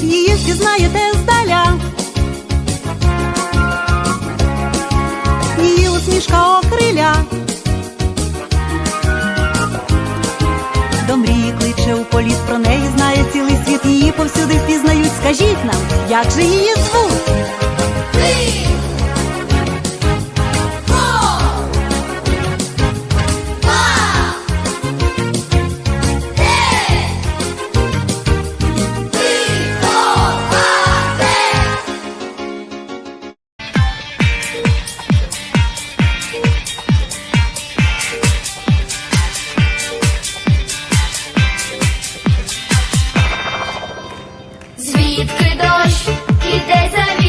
десь її впізнаєте здаля. Її усмішка окриля. До мрії кличе у політ про неї знає цілий світ. Її повсюди впізнають. Скажіть нам, як же її звуть? звідки дощ іде за.